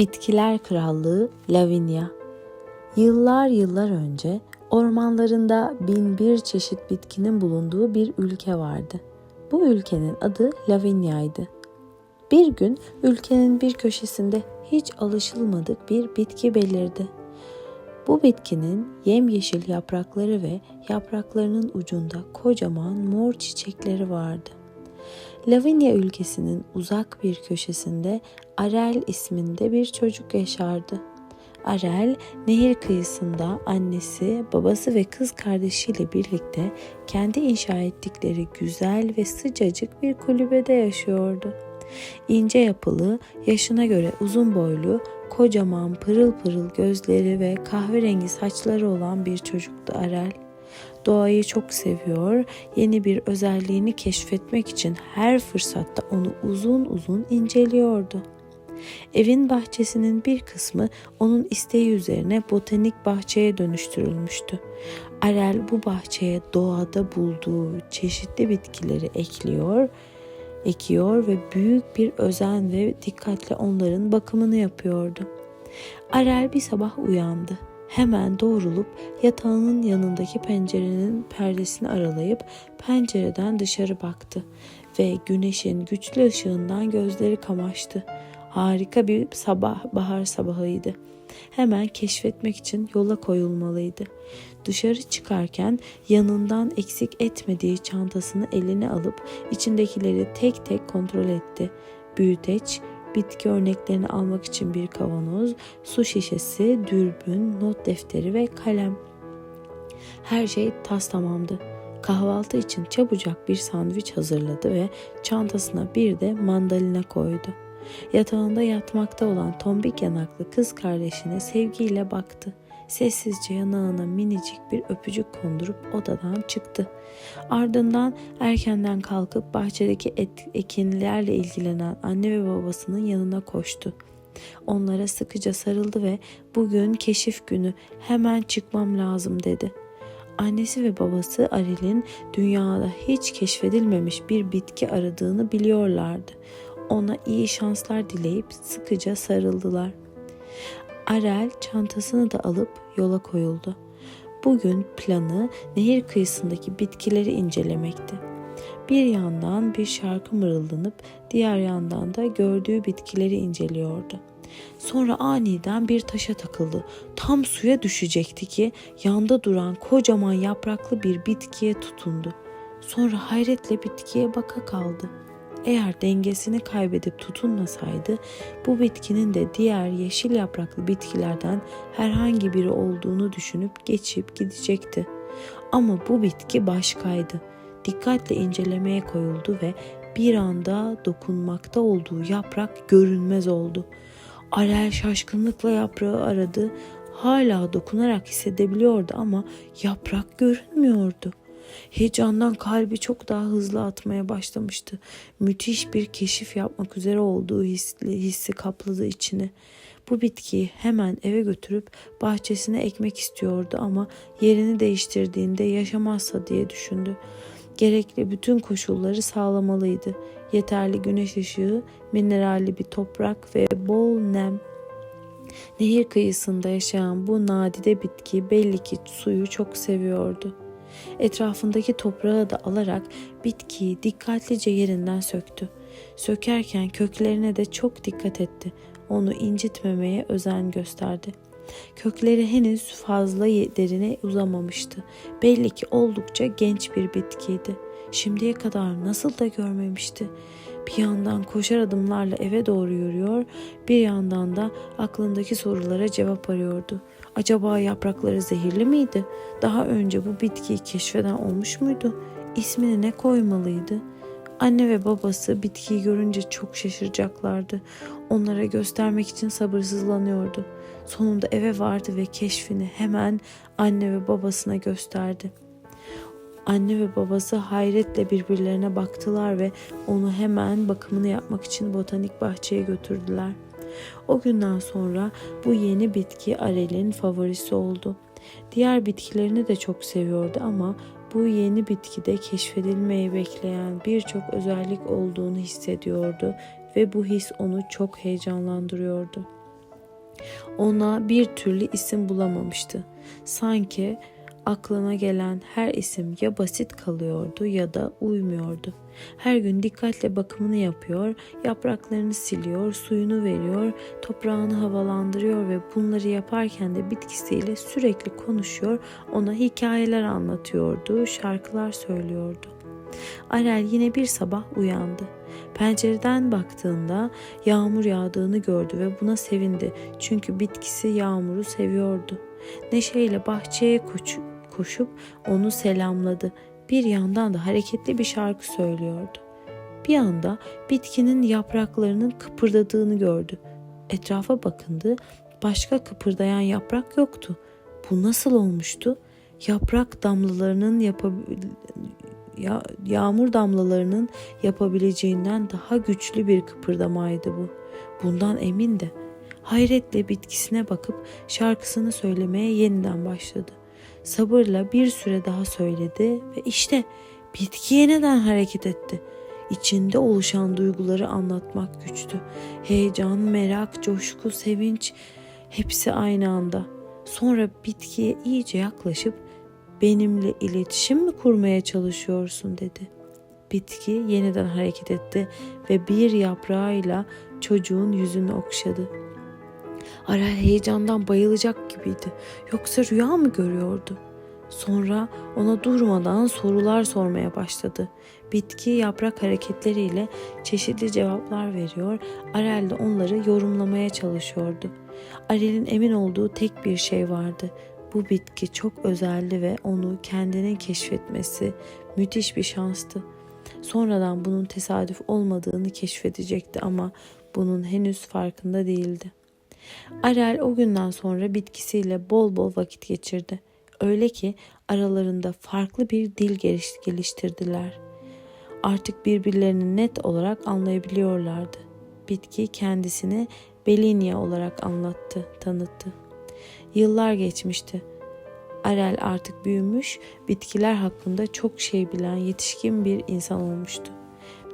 Bitkiler Krallığı Lavinia Yıllar yıllar önce ormanlarında bin bir çeşit bitkinin bulunduğu bir ülke vardı. Bu ülkenin adı Lavinia'ydı. Bir gün ülkenin bir köşesinde hiç alışılmadık bir bitki belirdi. Bu bitkinin yemyeşil yaprakları ve yapraklarının ucunda kocaman mor çiçekleri vardı. Lavinia ülkesinin uzak bir köşesinde Arel isminde bir çocuk yaşardı. Arel, nehir kıyısında annesi, babası ve kız kardeşiyle birlikte kendi inşa ettikleri güzel ve sıcacık bir kulübede yaşıyordu. İnce yapılı, yaşına göre uzun boylu, kocaman pırıl pırıl gözleri ve kahverengi saçları olan bir çocuktu Arel. Doğayı çok seviyor, yeni bir özelliğini keşfetmek için her fırsatta onu uzun uzun inceliyordu. Evin bahçesinin bir kısmı onun isteği üzerine botanik bahçeye dönüştürülmüştü. Arel bu bahçeye doğada bulduğu çeşitli bitkileri ekliyor, ekiyor ve büyük bir özen ve dikkatle onların bakımını yapıyordu. Arel bir sabah uyandı. Hemen doğrulup yatağının yanındaki pencerenin perdesini aralayıp pencereden dışarı baktı ve güneşin güçlü ışığından gözleri kamaştı. Harika bir sabah, bahar sabahıydı. Hemen keşfetmek için yola koyulmalıydı. Dışarı çıkarken yanından eksik etmediği çantasını eline alıp içindekileri tek tek kontrol etti. Büyüteç, bitki örneklerini almak için bir kavanoz, su şişesi, dürbün, not defteri ve kalem. Her şey tas tamamdı. Kahvaltı için çabucak bir sandviç hazırladı ve çantasına bir de mandalina koydu. Yatağında yatmakta olan tombik yanaklı kız kardeşine sevgiyle baktı. Sessizce yanağına minicik bir öpücük kondurup odadan çıktı. Ardından erkenden kalkıp bahçedeki et, ekinlerle ilgilenen anne ve babasının yanına koştu. Onlara sıkıca sarıldı ve bugün keşif günü hemen çıkmam lazım dedi. Annesi ve babası Aril'in dünyada hiç keşfedilmemiş bir bitki aradığını biliyorlardı ona iyi şanslar dileyip sıkıca sarıldılar. Arel çantasını da alıp yola koyuldu. Bugün planı nehir kıyısındaki bitkileri incelemekti. Bir yandan bir şarkı mırıldanıp diğer yandan da gördüğü bitkileri inceliyordu. Sonra aniden bir taşa takıldı. Tam suya düşecekti ki yanda duran kocaman yapraklı bir bitkiye tutundu. Sonra hayretle bitkiye baka kaldı. Eğer dengesini kaybedip tutunmasaydı bu bitkinin de diğer yeşil yapraklı bitkilerden herhangi biri olduğunu düşünüp geçip gidecekti. Ama bu bitki başkaydı. Dikkatle incelemeye koyuldu ve bir anda dokunmakta olduğu yaprak görünmez oldu. Arel şaşkınlıkla yaprağı aradı. Hala dokunarak hissedebiliyordu ama yaprak görünmüyordu. Heyecandan kalbi çok daha hızlı atmaya başlamıştı. Müthiş bir keşif yapmak üzere olduğu hissi, hissi kapladı içini. Bu bitkiyi hemen eve götürüp bahçesine ekmek istiyordu ama yerini değiştirdiğinde yaşamazsa diye düşündü. Gerekli bütün koşulları sağlamalıydı. Yeterli güneş ışığı, mineralli bir toprak ve bol nem Nehir kıyısında yaşayan bu nadide bitki belli ki suyu çok seviyordu. Etrafındaki toprağı da alarak bitkiyi dikkatlice yerinden söktü. Sökerken köklerine de çok dikkat etti. Onu incitmemeye özen gösterdi. Kökleri henüz fazla derine uzamamıştı. Belli ki oldukça genç bir bitkiydi. Şimdiye kadar nasıl da görmemişti. Bir yandan koşar adımlarla eve doğru yürüyor, bir yandan da aklındaki sorulara cevap arıyordu. Acaba yaprakları zehirli miydi? Daha önce bu bitkiyi keşfeden olmuş muydu? İsmini ne koymalıydı? Anne ve babası bitkiyi görünce çok şaşıracaklardı. Onlara göstermek için sabırsızlanıyordu. Sonunda eve vardı ve keşfini hemen anne ve babasına gösterdi. Anne ve babası hayretle birbirlerine baktılar ve onu hemen bakımını yapmak için botanik bahçeye götürdüler. O günden sonra bu yeni bitki Arel'in favorisi oldu. Diğer bitkilerini de çok seviyordu ama bu yeni bitkide keşfedilmeyi bekleyen birçok özellik olduğunu hissediyordu ve bu his onu çok heyecanlandırıyordu. Ona bir türlü isim bulamamıştı. Sanki aklına gelen her isim ya basit kalıyordu ya da uymuyordu. Her gün dikkatle bakımını yapıyor, yapraklarını siliyor, suyunu veriyor, toprağını havalandırıyor ve bunları yaparken de bitkisiyle sürekli konuşuyor, ona hikayeler anlatıyordu, şarkılar söylüyordu. Arel yine bir sabah uyandı. Pencereden baktığında yağmur yağdığını gördü ve buna sevindi. Çünkü bitkisi yağmuru seviyordu. Neşeyle bahçeye koş, koşup onu selamladı. Bir yandan da hareketli bir şarkı söylüyordu. Bir anda bitkinin yapraklarının kıpırdadığını gördü. Etrafa bakındı. Başka kıpırdayan yaprak yoktu. Bu nasıl olmuştu? Yaprak damlalarının yapabil ya, yağmur damlalarının yapabileceğinden daha güçlü bir kıpırdamaydı bu. Bundan emindi. Hayretle bitkisine bakıp şarkısını söylemeye yeniden başladı. Sabırla bir süre daha söyledi ve işte bitki yeniden hareket etti. İçinde oluşan duyguları anlatmak güçtü. Heyecan, merak, coşku, sevinç hepsi aynı anda. Sonra bitkiye iyice yaklaşıp benimle iletişim mi kurmaya çalışıyorsun dedi. Bitki yeniden hareket etti ve bir yaprağıyla çocuğun yüzünü okşadı. Arel heyecandan bayılacak gibiydi. Yoksa rüya mı görüyordu? Sonra ona durmadan sorular sormaya başladı. Bitki yaprak hareketleriyle çeşitli cevaplar veriyor, Arel de onları yorumlamaya çalışıyordu. Arel'in emin olduğu tek bir şey vardı. Bu bitki çok özeldi ve onu kendinin keşfetmesi müthiş bir şanstı. Sonradan bunun tesadüf olmadığını keşfedecekti ama bunun henüz farkında değildi. Arel o günden sonra bitkisiyle bol bol vakit geçirdi. Öyle ki aralarında farklı bir dil geliştirdiler. Artık birbirlerini net olarak anlayabiliyorlardı. Bitki kendisini Belinia olarak anlattı, tanıttı. Yıllar geçmişti. Arel artık büyümüş, bitkiler hakkında çok şey bilen yetişkin bir insan olmuştu.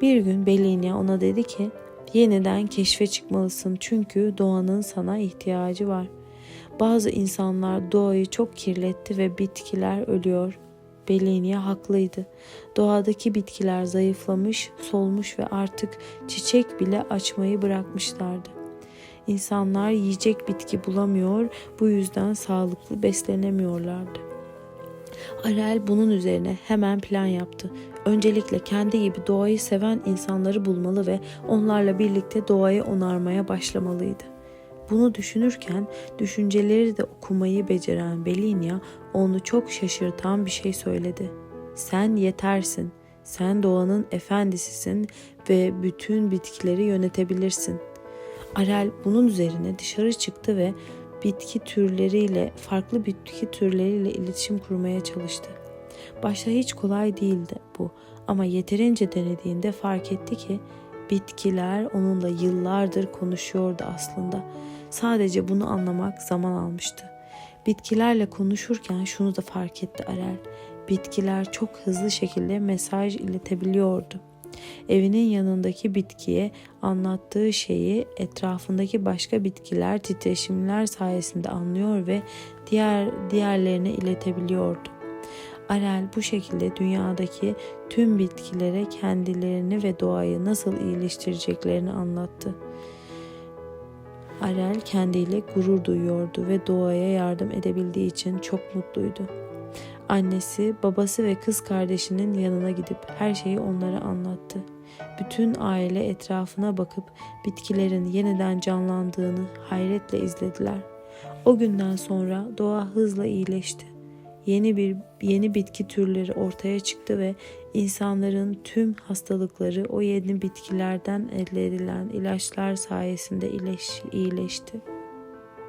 Bir gün Belinia ona dedi ki, yeniden keşfe çıkmalısın çünkü doğanın sana ihtiyacı var. Bazı insanlar doğayı çok kirletti ve bitkiler ölüyor. Belinia haklıydı. Doğadaki bitkiler zayıflamış, solmuş ve artık çiçek bile açmayı bırakmışlardı. İnsanlar yiyecek bitki bulamıyor, bu yüzden sağlıklı beslenemiyorlardı. Arel bunun üzerine hemen plan yaptı. Öncelikle kendi gibi doğayı seven insanları bulmalı ve onlarla birlikte doğayı onarmaya başlamalıydı. Bunu düşünürken düşünceleri de okumayı beceren Belinia onu çok şaşırtan bir şey söyledi. Sen yetersin. Sen doğanın efendisisin ve bütün bitkileri yönetebilirsin. Arel bunun üzerine dışarı çıktı ve bitki türleriyle, farklı bitki türleriyle iletişim kurmaya çalıştı. Başta hiç kolay değildi bu ama yeterince denediğinde fark etti ki bitkiler onunla yıllardır konuşuyordu aslında. Sadece bunu anlamak zaman almıştı. Bitkilerle konuşurken şunu da fark etti Arel. Bitkiler çok hızlı şekilde mesaj iletebiliyordu. Evinin yanındaki bitkiye anlattığı şeyi etrafındaki başka bitkiler titreşimler sayesinde anlıyor ve diğer diğerlerine iletebiliyordu. Arel bu şekilde dünyadaki tüm bitkilere kendilerini ve doğayı nasıl iyileştireceklerini anlattı. Arel kendiyle gurur duyuyordu ve doğaya yardım edebildiği için çok mutluydu. Annesi, babası ve kız kardeşinin yanına gidip her şeyi onlara anlattı. Bütün aile etrafına bakıp bitkilerin yeniden canlandığını hayretle izlediler. O günden sonra doğa hızla iyileşti. Yeni bir yeni bitki türleri ortaya çıktı ve insanların tüm hastalıkları o yeni bitkilerden elde edilen ilaçlar sayesinde iyileşti.